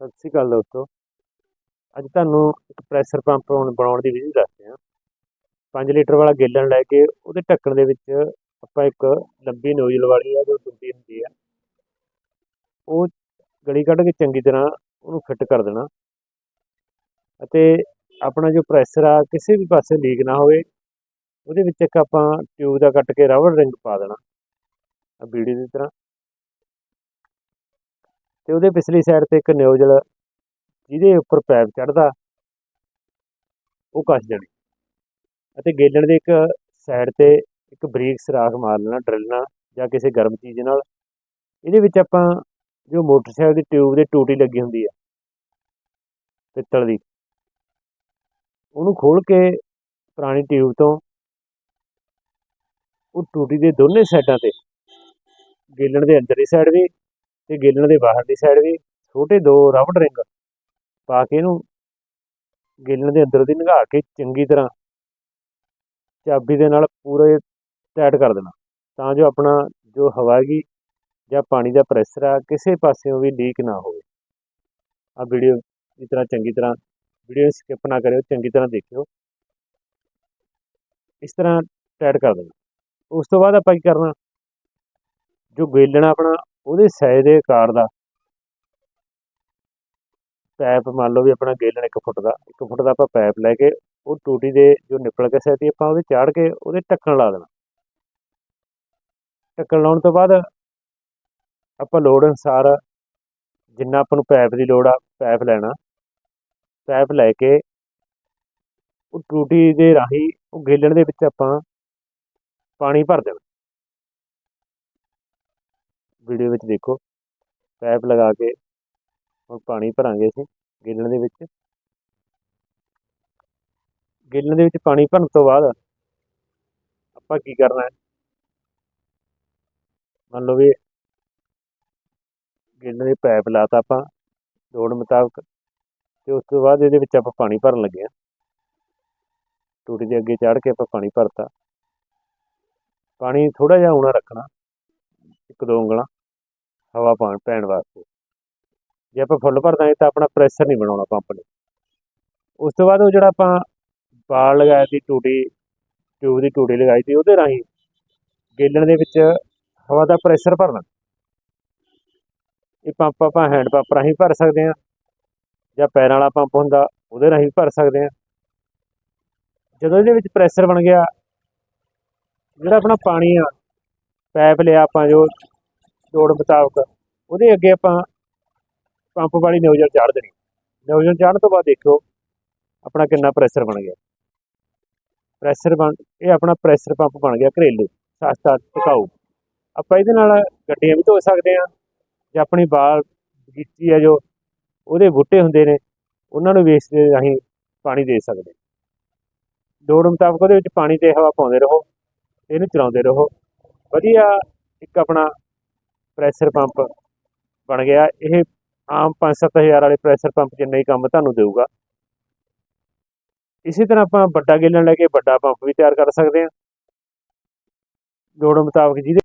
ਸਤਿ ਸ਼੍ਰੀ ਅਕਾਲ ਦੋਸਤੋ। ਅੱਜ ਤੁਹਾਨੂੰ ਇੱਕ ਪ੍ਰੈਸ਼ਰ ਪੰਪ ਬਣਾਉਣ ਦੀ ਵਿਧੀ ਦੱਸਦੇ ਹਾਂ। 5 ਲੀਟਰ ਵਾਲਾ ਗੇਲਣ ਲੈ ਕੇ ਉਹਦੇ ਢੱਕਣ ਦੇ ਵਿੱਚ ਆਪਾਂ ਇੱਕ ਲੰਬੀ ਨੋਜ਼ਲ ਵਾਲੀ ਆ, ਜੋ ਡੁੱਬੀ ਹੁੰਦੀ ਆ। ਉਹ ਗਲੀ ਕੱਢ ਕੇ ਚੰਗੀ ਤਰ੍ਹਾਂ ਉਹਨੂੰ ਫਿੱਟ ਕਰ ਦੇਣਾ। ਅਤੇ ਆਪਣਾ ਜੋ ਪ੍ਰੈਸ਼ਰ ਆ, ਕਿਸੇ ਵੀ ਪਾਸੇ ਲੀਕ ਨਾ ਹੋਵੇ, ਉਹਦੇ ਵਿੱਚ ਇੱਕ ਆਪਾਂ ਟਿਊਬ ਦਾ ਕੱਟ ਕੇ ਰਬੜ ਰਿੰਗ ਪਾ ਦੇਣਾ। ਆ ਵੀਡੀਓ ਦੀ ਤਰ੍ਹਾਂ। ਤੇ ਉਹਦੇ ਪਿਛਲੀ ਸਾਈਡ ਤੇ ਇੱਕ ਨਿਊਜ਼ਲ ਜਿਹਦੇ ਉੱਪਰ ਪੈਪ ਚੜਦਾ ਉਹ ਕੱਸ ਦੇਣੀ ਅਤੇ ਗੇਲਣ ਦੇ ਇੱਕ ਸਾਈਡ ਤੇ ਇੱਕ ਬਰੀਕ ਸਰਾਖ ਮਾਰ ਲੈਣਾ, ਡਰਿਲ ਨਾਲ ਜਾਂ ਕਿਸੇ ਗਰਮ ਚੀਜ਼ ਨਾਲ। ਇਹਦੇ ਵਿੱਚ ਆਪਾਂ ਜੋ ਮੋਟਰਸਾਈਕਲ ਦੀ ਟਿਊਬ ਦੇ ਟੂਟੀ ਲੱਗੀ ਹੁੰਦੀ ਆ, ਪਿੱਤਲ ਦੀ, ਉਹਨੂੰ ਖੋਲ ਕੇ ਪੁਰਾਣੀ ਟਿਊਬ ਤੋਂ ਉਹ ਟੂਟੀ ਦੇ ਦੋਨੇ ਸਾਈਡਾਂ ਤੇ, ਗੇਲਣ ਦੇ ਅੰਦਰਲੀ ਸਾਈਡ ਵੀ ਤੇ ਗੇਲਣ ਦੇ ਬਾਹਰਲੀ ਸਾਈਡ ਵੀ ਛੋਟੇ ਦੋ ਰਬੜ ਰਿੰਗ ਪਾ ਕੇ ਇਹਨੂੰ ਗੇਲਣ ਦੇ ਅੰਦਰ ਦੀ ਨਿਗਾਹ ਕੇ ਚੰਗੀ ਤਰ੍ਹਾਂ ਚਾਬੀ ਦੇ ਨਾਲ ਪੂਰੇ ਟਾਈਟ ਕਰ ਦੇਣਾ। ਤਾਂ ਜੋ ਆਪਣਾ ਜੋ ਹਵਾ ਹੈਗੀ ਜਾਂ ਪਾਣੀ ਦਾ ਪ੍ਰੈਸ਼ਰ ਆ ਕਿਸੇ ਪਾਸਿਓਂ ਵੀ ਲੀਕ ਨਾ ਹੋਵੇ। ਆ ਵੀਡੀਓ ਇਸ ਤਰ੍ਹਾਂ ਚੰਗੀ ਤਰ੍ਹਾਂ ਵੀਡੀਓ ਸਕਿਪ ਨਾ ਕਰਿਓ, ਚੰਗੀ ਤਰ੍ਹਾਂ ਦੇਖਿਓ। ਇਸ ਤਰ੍ਹਾਂ ਟਾਈਟ ਕਰ ਦੇਣਾ। ਉਸ ਤੋਂ ਬਾਅਦ ਆਪਾਂ ਕੀ ਕਰਨਾ? ਜੋ ਗੇਲਣਾ ਆਪਣਾ ਉਹਦੇ ਸਾਈਜ਼ ਦੇ ਆਕਾਰ ਦਾ। ਪੈਪ ਮੰਨ ਲਓ ਵੀ ਆਪਣਾ ਗੇਲਣ 1 ਫੁੱਟ ਦਾ 1 ਫੁੱਟ ਦਾ ਆਪਾਂ ਪੈਪ ਲੈ ਕੇ ਉਹ ਟੂਟੀ ਦੇ ਜੋ ਨਿਪਲ ਕੇ ਸੈਤੀ ਆਪਾਂ ਉਹਦੇ ਚਾੜ ਕੇ ਉਹਦੇ ਢੱਕਣ ਲਾ ਦੇਣਾ। ਢੱਕਣ ਲਾਉਣ ਤੋਂ ਬਾਅਦ ਆਪਾਂ ਲੋੜ ਅਨੁਸਾਰ ਜਿੰਨਾ ਆਪਾਂ ਨੂੰ ਪੈਪ ਦੀ ਲੋੜ ਆ ਪੈਪ ਲੈਣਾ। ਪੈਪ ਲੈ ਕੇ ਉਹ ਟੂਟੀ ਦੇ ਰਾਹੀਂ ਉਹ ਗੇਲਣ ਦੇ ਵਿੱਚ ਆਪਾਂ ਪਾਣੀ ਭਰ ਦੇਣਾ। ਵੀਡੀਓ ਵਿੱਚ ਦੇਖੋ। ਪੈਪ ਲਗਾ ਕੇ ਹੁਣ ਪਾਣੀ ਭਰਾਂਗੇ ਅਸੀਂ ਗੇਲਣ ਦੇ ਵਿੱਚ। ਗੇਲਣ ਦੇ ਵਿੱਚ ਪਾਣੀ ਭਰਨ ਤੋਂ ਬਾਅਦ ਆਪਾਂ ਕੀ ਕਰਨਾ ਹੈ? ਮੰਨ ਲਓ ਵੀ ਗੇਲਣ ਦੇ ਪੈਪ ਲਾਤਾ ਆਪਾਂ, ਲੋੜ ਮੁਤਾਬਕ ਤੇ ਉਸ ਤੋਂ ਬਾਅਦ ਇਹਦੇ ਵਿੱਚ ਆਪਾਂ ਪਾਣੀ ਭਰਨ ਲੱਗੇ ਆ ਟੂਟੀ ਦੇ ਅੱਗੇ ਚੜ੍ਹ ਕੇ ਆਪਾਂ ਪਾਣੀ ਭਰਤਾ। ਪਾਣੀ ਥੋੜਾ ਜਿਹਾ ਆਉਣਾ ਰੱਖਣਾ। ਇੱਕ ਦੋ ਉਂਗਲਾਂ ਹਵਾ ਪਾਣ ਪੈਣ ਵਾਸਤੇ। ਜੇ ਆਪਾਂ ਫੁੱਲ ਭਰ ਦਾਂਗੇ ਤਾਂ ਆਪਣਾ ਪ੍ਰੈਸ਼ਰ ਨਹੀਂ ਬਣਾਉਣਾ ਪੰਪ ਨੇ। ਉਸ ਤੋਂ ਬਾਅਦ ਉਹ ਜਿਹੜਾ ਆਪਾਂ ਬਾਲ ਲਗਾਇਆ ਸੀ, ਟੂਟੀ, ਟਿਊਬ ਦੀ ਟੂਟੀ ਲਗਾਈ ਸੀ, ਉਹਦੇ ਰਾਹੀਂ ਗੇਲਣ ਦੇ ਵਿੱਚ ਹਵਾ ਦਾ ਪ੍ਰੈਸ਼ਰ ਭਰਨਾ। ਇਹ ਪੰਪ ਆਪਾਂ ਹੈਂਡ ਪੰਪ ਰਾਹੀਂ ਭਰ ਸਕਦੇ ਹਾਂ ਜਾਂ ਪੈਰਾਂ ਵਾਲਾ ਪੰਪ ਹੁੰਦਾ, ਉਹਦੇ ਰਾਹੀਂ ਭਰ ਸਕਦੇ ਹਾਂ। ਜਦੋਂ ਇਹਦੇ ਵਿੱਚ ਪ੍ਰੈਸ਼ਰ ਬਣ ਗਿਆ, ਜਿਹੜਾ ਆਪਣਾ ਪਾਣੀ ਆ ਪੈਪ ਲਿਆ ਆਪਾਂ ਜੋ ਲੋੜ ਮੁਤਾਬਕ, ਉਹਦੇ ਅੱਗੇ ਆਪਾਂ ਪੰਪ ਵਾਲੀ ਨਿਊਜ਼ਲ ਚਾੜ ਦੇਣੀ। ਨਿਊਜ਼ਲ ਚਾੜਨ ਤੋਂ ਬਾਅਦ ਦੇਖੋ ਆਪਣਾ ਕਿੰਨਾ ਪ੍ਰੈਸ਼ਰ ਬਣ ਗਿਆ। ਪ੍ਰੈਸ਼ਰ ਬਣ, ਇਹ ਆਪਣਾ ਪ੍ਰੈਸ਼ਰ ਪੰਪ ਬਣ ਗਿਆ ਘਰੇਲੂ, ਸਸਤਾ ਟਿਕਾਊ। ਆਪਾਂ ਇਹਦੇ ਨਾਲ ਗੱਡੀਆਂ ਵੀ ਧੋ ਸਕਦੇ ਹਾਂ, ਜਾਂ ਆਪਣੀ ਬਾਲ ਬਗੀਚੀ ਹੈ ਜੋ, ਉਹਦੇ ਬੂਟੇ ਹੁੰਦੇ ਨੇ, ਉਹਨਾਂ ਨੂੰ ਵੇਸਟ ਦੇ ਰਾਹੀਂ ਪਾਣੀ ਦੇ ਸਕਦੇ ਲੋੜ ਮੁਤਾਬਕ ਉਹਦੇ ਵਿੱਚ ਪਾਣੀ ਤੇ ਹਵਾ ਪਾਉਂਦੇ ਰਹੋ, ਇਹਨੂੰ ਚਲਾਉਂਦੇ ਰਹੋ। ਵਧੀਆ ਇੱਕ ਆਪਣਾ ਪ੍ਰੈਸ਼ਰ ਪੰਪ ਬਣ ਗਿਆ। ਇਹ ਆਮ 5-7000 ਵਾਲੇ ਪ੍ਰੈਸ਼ਰ ਪੰਪ ਜਿੰਨਾ ਹੀ ਕੰਮ ਤੁਹਾਨੂੰ ਦੇਊਗਾ। ਇਸੇ ਤਰ੍ਹਾਂ ਆਪਾਂ ਵੱਡਾ ਗੇਲਣ ਲੈ ਕੇ ਵੱਡਾ ਪੰਪ ਵੀ ਤਿਆਰ ਕਰ ਸਕਦੇ ਹਾਂ। ਲੋੜ ਮੁਤਾਬਕ ਜਿਹਦੇ